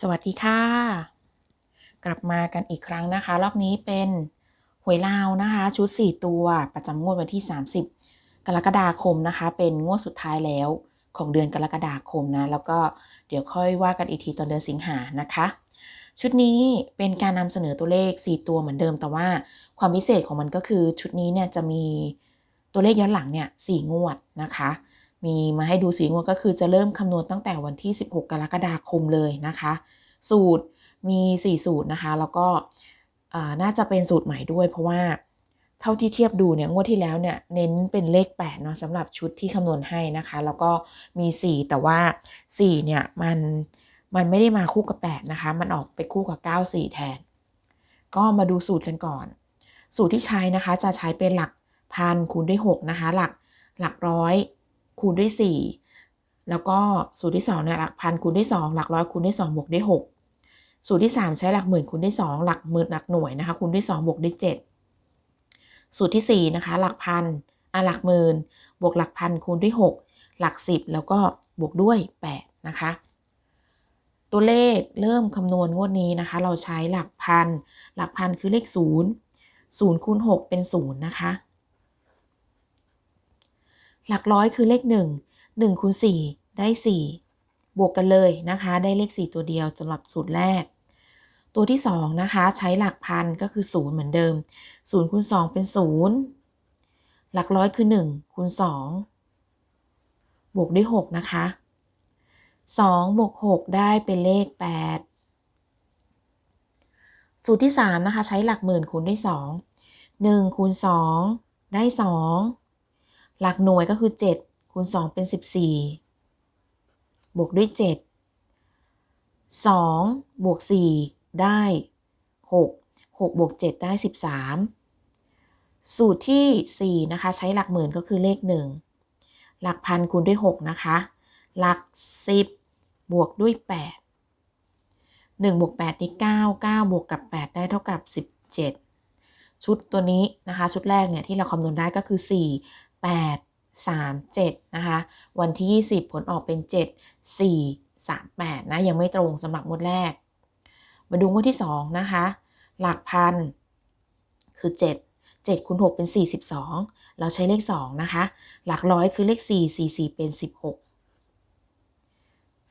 สวัสดีค่ะ กลับมากันอีกครั้งนะคะ รอบนี้เป็นหวยลาวนะคะ ชุด 4 ตัวประจำงวดวันที่ 30 กรกฎาคมนะคะ เป็นงวดสุดท้ายแล้วของเดือนกรกฎาคมนะ แล้วก็เดี๋ยวค่อยว่ากันอีกทีตอนเดือนสิงหานะคะ ชุดนี้เป็นการนำเสนอตัวเลข 4 ตัวเหมือนเดิม แต่ว่าความพิเศษของมันก็คือชุดนี้เนี่ยจะมีตัวเลขย้อนหลังเนี่ย4งวดนะคะ มีมาให้ดูสีงวดก็คือจะเริ่มคำนวณตั้งแต่วันที่ 16 กรกฎาคมเลยนะคะ สูตรมี 4 สูตรนะคะ แล้วก็น่าจะเป็นสูตรใหม่ด้วย เพราะว่าเท่าที่เทียบดูเนี่ยงวดที่แล้วเนี่ยเน้นเป็นเลข8เนาะสำหรับชุดที่คำนวณให้นะคะ แล้วก็มี 4 แต่ว่า 4 เนี่ยมันมันไม่ได้มาคู่กับ 8 นะคะ มันออกไปคู่กับ 9 4 แทน ก็มาดูสูตรกันก่อน สูตรที่ใช้นะคะจะใช้เป็นหลักพันคูณด้วย 6 นะคะ หลักหลักร้อย คูณด้วย 4 แล้วก็สูตรที่2เนี่ยหลักพันคูณด้วย 2 หลักร้อยคูณด้วย2บวกด้วย 6 สูตรที่ 3 ใช้หลักหมื่นคูณด้วย 2 หลักหมื่นหลักหน่วยนะคะคูณด้วย2บวกด้วย 7 สูตรที่ 4 นะคะ หลักพันอะหลักหมื่นบวกหลักพันคูณด้วย 6 หลัก 10 แล้วก็บวกด้วย 8 นะคะตัวเลขเริ่มคำนวณงวดนี้นะคะ เราใช้หลักพัน หลักพันคือเลข 0 0คูณ6เป็น 0 นะคะ หลักร้อยคือเลข 1 1คูณ4ได้ 4 บวกกันเลยนะคะ ได้เลข 4 ตัวเดียวสำหรับสูตรแรก ตัวที่ 2 นะคะ ใช้หลักพันก็คือ 0 เหมือนเดิม0คูณ2เป็น 0 หลักร้อยคือ 1คูณ2บวกด้วย 6 นะคะ 2 บวก 6 ได้เป็นเลข 8 สูตรที่ 3 นะคะ ใช้หลักหมื่นคูณด้วย 2 1คูณ2ได้ 2 หลักหน่วยก็คือ 7 คูณ 2 เป็น 14 บวกด้วย 7 2 บวก 4 ได้ 6 6 บวก 7 ได้ 13 สูตรที่ 4 นะคะ ใช้หลักหมื่นก็คือเลข 1 หลักพันคูณด้วย 6 นะคะ หลัก 10 บวกด้วย 8 1บวก8ได้9 9 บวกกับ 8 ได้เท่ากับ 17 ชุดตัวนี้นะคะ ชุดแรกเนี่ยที่เราคำนวณได้ก็คือ4 8 3 7 นะคะ วันที่ 20 ผลออกเป็น 7 4 3 8 นะ ยังไม่ตรงสำหรับงวดแรก มาดูงวดที่ 2 นะคะ หลักพัน คือ 7 7คูณ6เป็น 42 เราใช้เลข 2 นะคะ หลักร้อยคือเลข 4 4 4 เป็น 16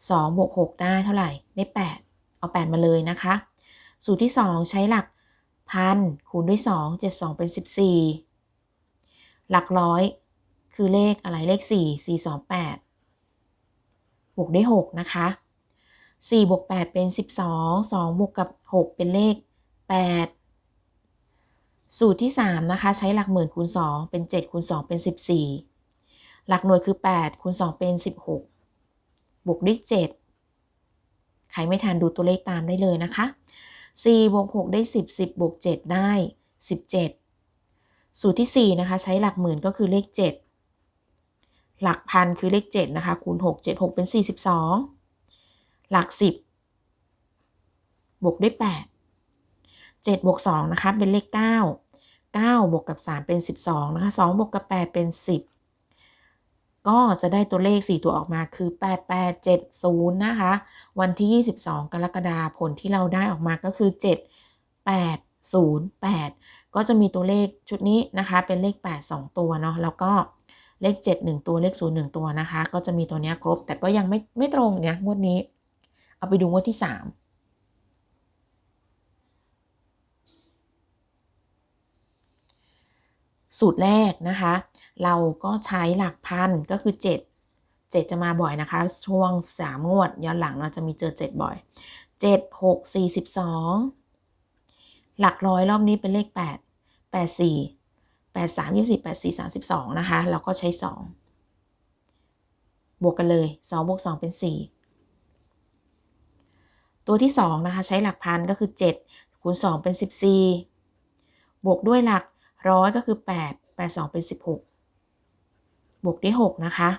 2บวก6ได้เท่าไหร่ ได้ 8 เอา 8 มาเลยนะคะ สูตรที่ 2 ใช้หลักพันคูณด้วย 2 7 2 เป็น 14 หลักร้อย คือเลขอะไรเลข 4 4 2 8 บวกได้6นะคะ 4 บวก 8 เป็น 12 2 บวกกับ 6 เป็นเลข 8 สูตรที่ 3 นะคะ ใช้หลักหมื่นคูณ 2 เป็น 7 คูณ 2 เป็น 14 หลักหน่วยคือ 8 คูณ 2 เป็น 16 บวกด้วย 7 ใครไม่ทันดูตัวเลขตามได้เลยนะคะ4บวก6ได้ 10 10บวก7ได้ 17 สูตรที่ 4 นะคะ ใช้หลักหมื่นก็คือเลข 7 หลักพันคือเลข 7 นะคะ คูณ 6 7 6 เป็น 42 หลัก 10 บวกด้วย 8 7 บวก 2 นะคะ เป็นเลข 9 9 บวกกับ 3 เป็น 12 นะคะ 2 บวกกับ 8 เป็น 10 ก็จะได้ตัวเลข 4 ตัวออกมาคือ 8870 นะคะ วันที่ 22 กรกฎาคมผลที่เราได้ออกมาก็คือ 7808 ก็จะมีตัวเลขชุดนี้นะคะ เป็นเลข 8 2 ตัวเนาะแล้วก็ เลข 7 1 ตัวเลข 0 1 ตัวนะคะ ก็จะมีตัวนี้ครบ แต่ก็ยังไม่ไม่ตรงเนี่ยงวดนี้ เอาไปดูงวดที่ 3สูตรแรกนะคะ เราก็ใช้หลักพันก็คือ 7 7 จะมาบ่อยนะคะ ช่วง 3 งวดย้อนหลังเราจะมีเจอ 7 บ่อย 7 6 42หลักร้อยรอบนี้เป็นเลข 8 8 4 8 3 24 8 4 32 นะคะ แล้วก็ใช้ 2 บวกกันเลย 2 บวก 2 เป็น 4 ตัวที่ 2 นะคะ ใช้หลักพันก็คือ 7 คูณ 2 เป็น 14 บวกด้วยหลักร้อยก็คือ 8 8 2 เป็น 16 บวกด้วย 6 นะคะ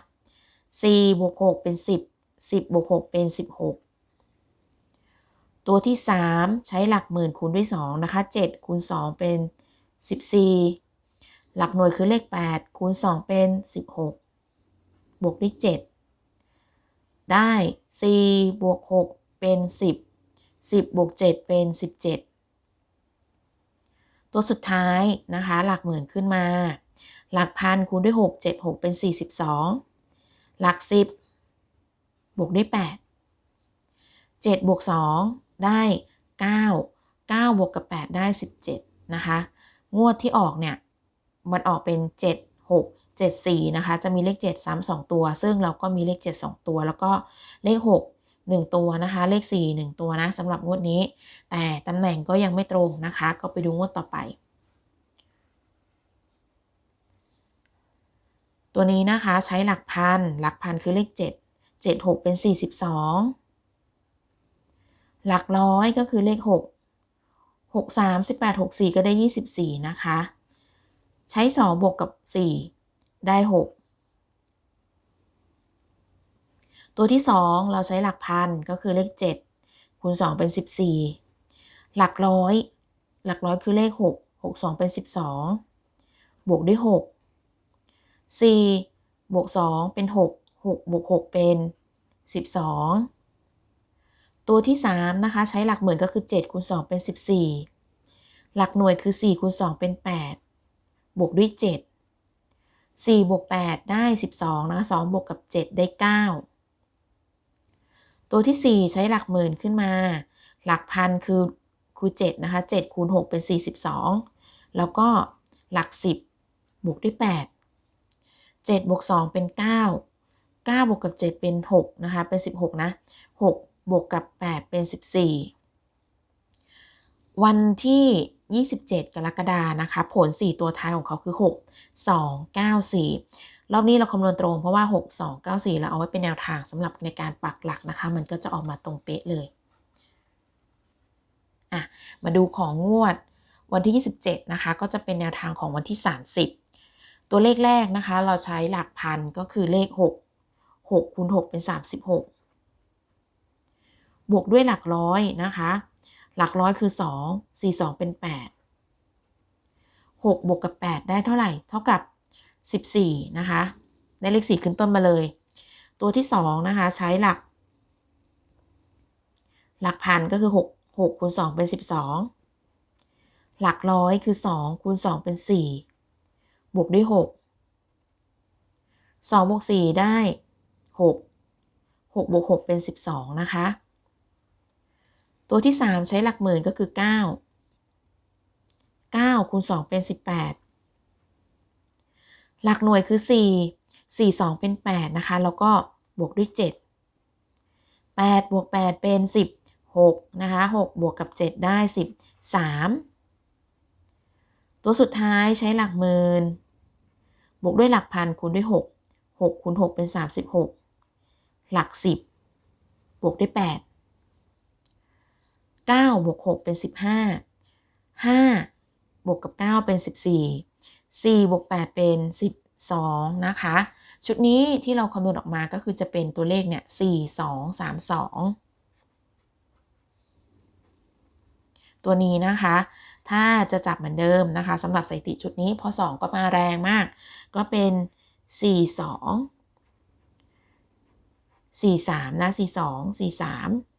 4 บวก 6 เป็น 10 10 บวก 6 เป็น 16ตัวที่ 3 ใช้หลักหมื่นคูณด้วย 2 นะคะ 7 คูณ 2 เป็น 14 หลักหน่วยคือเลข 8 คูณ 2 เป็น 16 บวกด้วย 7 ได้ 4 บวก 6 เป็น 10 10 บวก 7 เป็น 17 ตัวสุดท้ายนะคะ หลักหมื่นขึ้นมา หลักพันคูณด้วย 6 7 6 เป็น 42 หลัก 10 บวกด้วย 8 7 บวก 2 ได้ 9 9 บวกกับ 8 ได้ 17 นะคะ งวดที่ออกเนี่ย มันออกเป็น 7 6 7 4นะคะ จะมีเลข7ซ้ำ2ตัว ซึ่งเราก็มีเลข 7 2 ตัว แล้วก็เลข 6 1 ตัวนะคะ เลข 4 1 ตัวนะสำหรับงวดนี้ แต่ตำแหน่งก็ยังไม่ตรงนะคะ ก็ไปดูงวดต่อไป ตัวนี้นะคะใช้หลักพัน หลักพันคือเลข 7 7 6 เป็น 42 หลักร้อยก็คือเลข 6 6 3 18 6 4 ก็ได้ 24 นะคะ ใช้ 2 บวกกับ 4 ได้ 6 ตัวที่ 2 เราใช้หลักพันก็คือเลข 7 คูณ 2 เป็น 14 หลักร้อย หลักร้อยคือเลข 6 6 2 เป็น 12 บวกด้วย 6 4 บวก 2 เป็น 6 6 บวก 6 เป็น 12ตัวที่ 3 นะคะ ใช้หลักหมื่นก็คือ 7 คูณ 2 เป็น 14 หลักหน่วยคือ 4 คูณ 2 เป็น8 บวกด้วย 7 4บวก8ได้ 12นะคะ2บวกกับ 7 ได้ 9 ตัวที่ 4 ใช้หลักหมื่นขึ้นมา หลักพันคือคือ7นะคะ7คูณ6เป็น 42 แล้วก็หลัก 10 บวกด้วย 8 7บวก2เป็น 9 9 บวกกับ 7 เป็น 6 นะคะ เป็น 16 นะ 6 บวกกับ 8 เป็น 14 วันที่ 27 กรกฎานะคะ ผล 4 ตัวท้ายของเขาคือ 6 2 9 4 รอบนี้เราคำนวณตรงเพราะว่า 6 2 9 4 เราเอาไว้เป็นแนวทางสำหรับในการปักหลักนะคะ มันก็จะออกมาตรงเป๊ะเลยอะมาดูของงวดวันที่ 27 นะคะ ก็จะเป็นแนวทางของวันที่ 30 ตัวเลขแรกนะคะ เราใช้หลักพันก็คือเลข 6 6คูณ6เป็น 36 บวกด้วยหลักร้อยนะคะ หลักร้อยคือ 2 4 2 เป็น 8 6 บวกกับ 8 ได้เท่าไหร่ เท่ากับ 14 นะคะ ได้เลข 4 ขึ้นต้นมาเลย ตัวที่ 2 นะคะ ใช้หลัก หลักพันก็คือ 6 6คูณ2เป็น 12 หลักร้อยคือ 2 คูณ 2 เป็น 4 บวกด้วย 6 2บวก4ได้ 6 6บวก6เป็น 12 นะคะ ตัวที่ 3 ใช้หลักหมื่นก็คือ 9 9คูณ2เป็น 18 หลักหน่วยคือ 4 4 2 เป็น 8 นะคะ แล้วก็บวกด้วย 7 8 บวก 8 เป็น 16 นะคะ 6 บวกกับ 7 ได้ 13 ตัวสุดท้ายใช้หลักหมื่นบวกด้วยหลักพันคูณด้วย 6 6คูณ6เป็น 36 หลัก 10 บวกด้วย 8 9บวก6เป็น 15 5 บวกกับ 9 เป็น 14 4บวก8เป็น 12 นะคะ ชุดนี้ที่เราคำนวณออกมาก็คือจะเป็นตัวเลขเนี่ย 4 2 3 2 ตัวนี้นะคะ ถ้าจะจับเหมือนเดิมนะคะสำหรับสถิติชุดนี้พอ 2 ก็มาแรงมาก ก็เป็น 4 2 4 3นะ4 2 4 3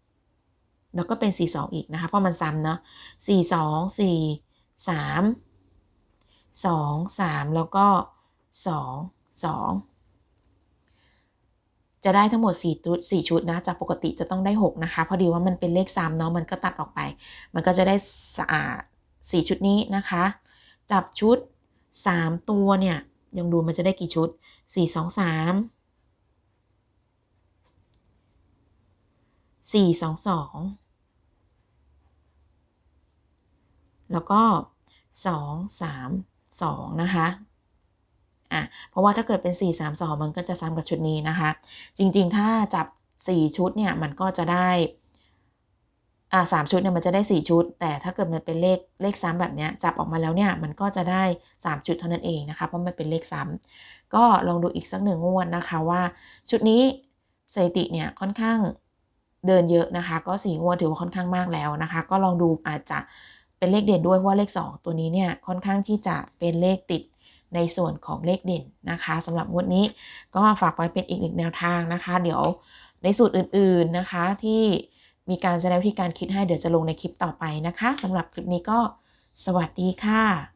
แล้วก็เป็น 4 2 อีกนะคะ เพราะมันซ้ำเนาะ4 2 4 3 2 3 แล้วก็ 2 2 จะได้ทั้งหมด4ชุด4ชุดนะ จากปกติจะต้องได้ 6 นะคะ พอดีว่ามันเป็นเลขซ้ำเนาะ มันก็ตัดออกไป มันก็จะได้สะอาด4ชุดนี้นะคะ จับชุด 3 ตัวเนี่ย ยังดูมันจะได้กี่ชุด 4 2 3 4 2 2 แล้วก็ 2 3 2 นะคะอะเพราะว่าถ้าเกิดเป็น 4 3 2 มันก็จะซ้ำกับชุดนี้นะคะ จริงๆ ถ้าจับ 4 ชุดเนี่ย มันก็จะได้อ่าสชุดเนี่ยมันจะได้ 4 ชุด แต่ถ้าเกิดมันเป็นเลขเลขซ้ำแบบเนี้ยจับออกมาแล้วเนี่ยมันก็จะได้ 3 ชุดเท่านั้นเองนะคะ เพราะมันเป็นเลขซ้ำก็ลองดูอีกสักหนึ่งงวดนะคะว่าชุดนี้สถิติเนี่ยค่อนข้างเดินเยอะนะคะ ก็สี่งวดถือว่าค่อนข้างมากแล้วนะคะ ก็ลองดูอาจจะ เป็นเลขเด่นด้วยเพราะเลข 2 ตัวนี้เนี่ยค่อนข้างที่จะเป็นเลขติดในส่วนของเลขเด่นนะคะสำหรับงวดนี้ก็ฝากไว้เป็นอีกหนึ่งแนวทางนะคะ เดี๋ยวในสูตรอื่นๆนะคะที่มีการแสดงวิธีการคิดให้เดี๋ยวจะลงในคลิปต่อไปนะคะสำหรับคลิปนี้ก็สวัสดีค่ะ